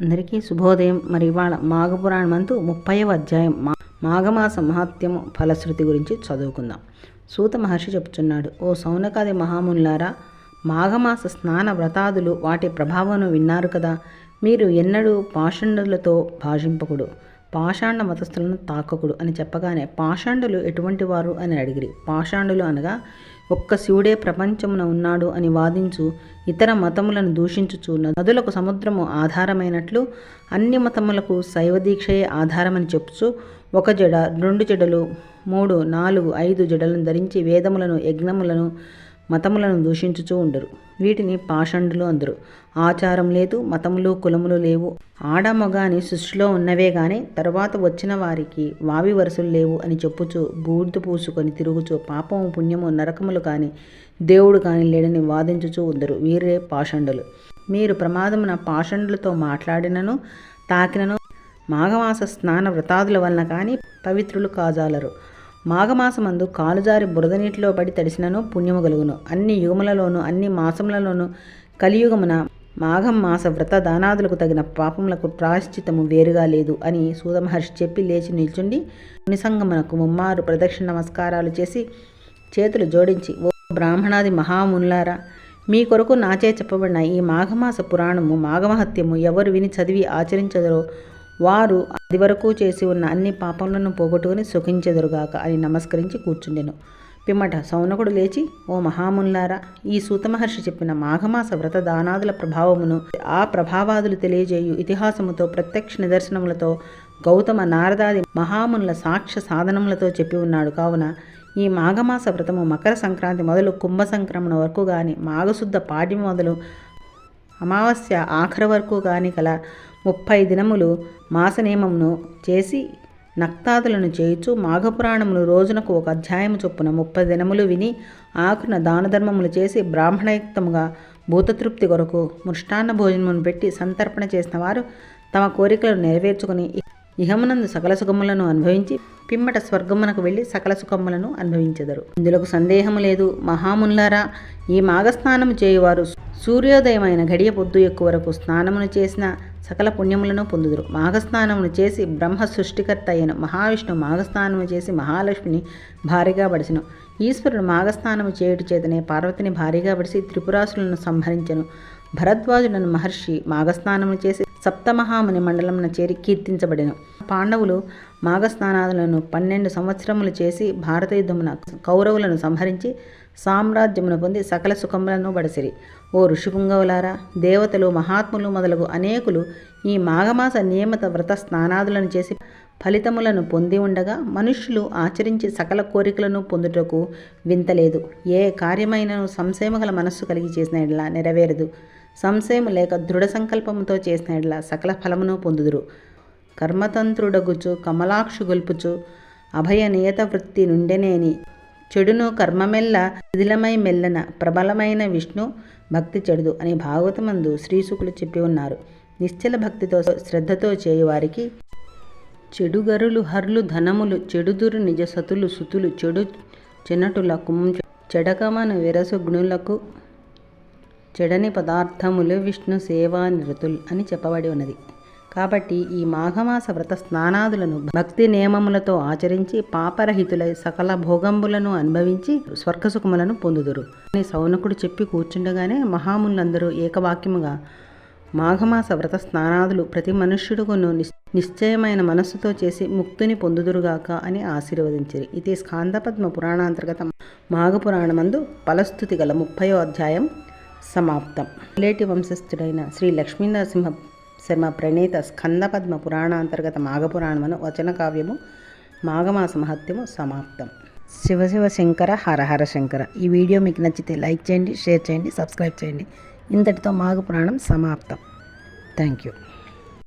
అందరికీ శుభోదయం. మరి ఇవాళ మాఘపురాణం అంతు ముప్పైవ అధ్యాయం. మా మాఘమాస మహాత్యము ఫలశ్రుతి గురించి చదువుకుందాం. సూత మహర్షి చెప్తున్నాడు ఓ సౌనకాది మహామునులారా మాఘమాస స్నాన వ్రతాదులు వాటి ప్రభావం విన్నారు కదా. మీరు ఎన్నడూ పాషండులతో భాషింపకుడు. పాషాండ మతస్థులను తాకకుడు అని చెప్పగానే పాషాండులు ఎటువంటి వారు అని అడిగిరి. పాషాండులు అనగా ఒక్క శివుడే ప్రపంచమున ఉన్నాడు అని వాదించు ఇతర మతములను దూషించుచు నదులకు సముద్రము ఆధారమైనట్లు అన్ని మతములకు శైవ దీక్షయే ఆధారమని చెప్పుచు ఒక జడ రెండు జడలు మూడు నాలుగు ఐదు జడలను ధరించి వేదములను యజ్ఞములను మతములను దూషించుచూ ఉండరు. వీటిని పాషండులు అందరు. ఆచారం లేదు మతములు కులములు లేవు. ఆడ మగ అని సృష్టిలో ఉన్నవే గాని తరువాత వచ్చిన వారికి వావి వరుసలు లేవు అని చెప్పుచు బూర్దు పూసుకొని తిరుగుచు పాపము పుణ్యము నరకములు కానీ దేవుడు కానీ లేడని వాదించుచూ ఉందరు వీరే పాషండులు. మీరు ప్రమాదమున పాషండులతో మాట్లాడినను తాకినను మాఘమాస స్నాన వ్రతాదుల వలన కానీ పవిత్రులు కాజాలరు. మాఘమాసమందు కాలుజారి బురద నీటిలో పడి తడిసినను పుణ్యము కలుగును అన్ని యుగములలోనూ అన్ని మాసములలోనూ కలియుగమున మాఘం మాస వ్రత దానాదులకు తగిన పాపములకు ప్రాశ్చితము వేరుగా లేదు అని సూదమహర్షి చెప్పి లేచి నిల్చుండి నిసంగమునకు ముమ్మారు ప్రదక్షిణ నమస్కారాలు చేసి చేతులు జోడించి ఓ బ్రాహ్మణాది మహామునులారా మీ కొరకు నాచే చెప్పబడిన ఈ మాఘమాస పురాణము మాఘమహత్యము ఎవరు విని చదివి ఆచరించదరో వారు అది వరకు చేసి ఉన్న అన్ని పాపములను పోగొట్టుకుని సుఖించెదురుగాక అని నమస్కరించి కూర్చుండెను. పిమ్మట సౌనకుడు లేచి ఓ మహాముల్లారా ఈ సూతమహర్షి చెప్పిన మాఘమాస వ్రత దానాదుల ప్రభావమును ఆ ప్రభావాదులు తెలియజేయు ఇతిహాసముతో ప్రత్యక్ష నిదర్శనములతో గౌతమ నారదాది మహామునుల సాక్ష్య సాధనములతో చెప్పి ఉన్నాడు. కావున ఈ మాఘమాస వ్రతము మకర సంక్రాంతి మొదలు కుంభ సంక్రమణ వరకు కానీ మాఘశుద్ధ పాడ్యం మొదలు అమావాస్య ఆఖరి వరకు కానీ కల ముప్పై దినములు మాసనియమమును చేసి నక్తాదులను చేయుచు మాఘపురాణములు రోజునకు ఒక అధ్యాయము చొప్పున ముప్పై దినములు విని ఆకున దానధర్మములు చేసి బ్రాహ్మణయుక్తముగా భూతతృప్తి కొరకు మృష్టాన్న భోజనమును పెట్టి సంతర్పణ చేసిన వారు తమ కోరికలను నెరవేర్చుకుని ఇహమునందు సకల సుఖములను అనుభవించి పిమ్మట స్వర్గమునకు వెళ్ళి సకల సుఖములను అనుభవించెదరు. ఇందులకు సందేహము లేదు. మహాముల్లారా ఈ మాఘస్నానము చేయువారు సూర్యోదయమైన గడియ పొద్దు ఎక్కువ వరకు స్నానమును చేసిన సకల పుణ్యములను పొందుదురు. మాఘస్నానమును చేసి బ్రహ్మ సృష్టికర్త అయిన మహావిష్ణువు మాఘస్నానము చేసి మహాలక్ష్మిని భారీగా బడిసెను. ఈశ్వరుడు మాఘస్నానము చేయుటి చేతనే పార్వతిని భారీగా బడిసి త్రిపురాసులను సంహరించెను. భరద్వాజుడను మహర్షి మాఘస్నానము చేసి సప్తమహాముని మండలమున చేరి కీర్తించబడిన. పాండవులు మాఘస్నానాదులను పన్నెండు సంవత్సరములు చేసి భారత యుద్ధమున కౌరవులను సంహరించి సామ్రాజ్యమును పొంది సకల సుఖములను బడసిరి ఓ ఋషిపుంగవులారా దేవతలు మహాత్ములు మొదలగు అనేకులు ఈ మాఘమాస నియమిత వ్రత స్నానాదులను చేసి ఫలితములను పొంది ఉండగా మనుష్యులు ఆచరించి సకల కోరికలను పొందుటకు వింతలేదు. ఏ కార్యమైనను సంశయము గల మనస్సు కలిగి చేసిన ఎడలా నెరవేరదు. సంశయం లేక దృఢ సంకల్పముతో చేసిన ఎడలా సకల ఫలమును పొందుదురు. కర్మతంత్రుడగుచు కమలాక్షు గొల్పుచు అభయ నియత వృత్తి నుండెనేని. చెడును కర్మమెల్ల శిథిలమై మెల్లన ప్రబలమైన విష్ణు భక్తి చెడుదు అని భాగవతమందు శ్రీశుకులు చెప్పి ఉన్నారు. నిశ్చల భక్తితో శ్రద్ధతో చేయువారికి చెడుగరులు హర్లు ధనములు చెడుదురు నిజ సతులు సుతులు చెడు చెనటులకు చెడకమను విరసుగ్నులకు చెడని పదార్థములు విష్ణు సేవా నృతులు అని చెప్పబడి ఉన్నది. కాబట్టి ఈ మాఘమాస వ్రత స్నానాదులను భక్తి నియమములతో ఆచరించి పాపరహితులై సకల భోగంబులను అనుభవించి స్వర్గసుఖములను పొందుదురు. అని సౌనకుడు చెప్పి కూర్చుండగానే మహాములందరూ ఏకవాక్యముగా మాఘమాస వ్రత స్నానాదులు ప్రతి మనుష్యుడుకును నిశ్చయమైన మనస్సుతో చేసి ముక్తిని పొందుదురుగాక అని ఆశీర్వదించిరి. ఇది స్కాందపద్మ పురాణాంతర్గత మాఘపురాణమందు పలస్థుతి గల ముప్పయో అధ్యాయం సమాప్తం. లేటి వంశస్థుడైన శ్రీ లక్ష్మీనరసింహ శర్మ ప్రణీత స్కందపద్మ పురాణాంతర్గత మాఘపురాణమును వచన కావ్యము మాఘమాస మహత్యము సమాప్తం శివశివ శంకర హరహర శంకర. ఈ వీడియో మీకు నచ్చితే లైక్ చేయండి షేర్ చేయండి సబ్స్క్రైబ్ చేయండి. ఇంతటితో మాఘపురాణం సమాప్తం. Thank you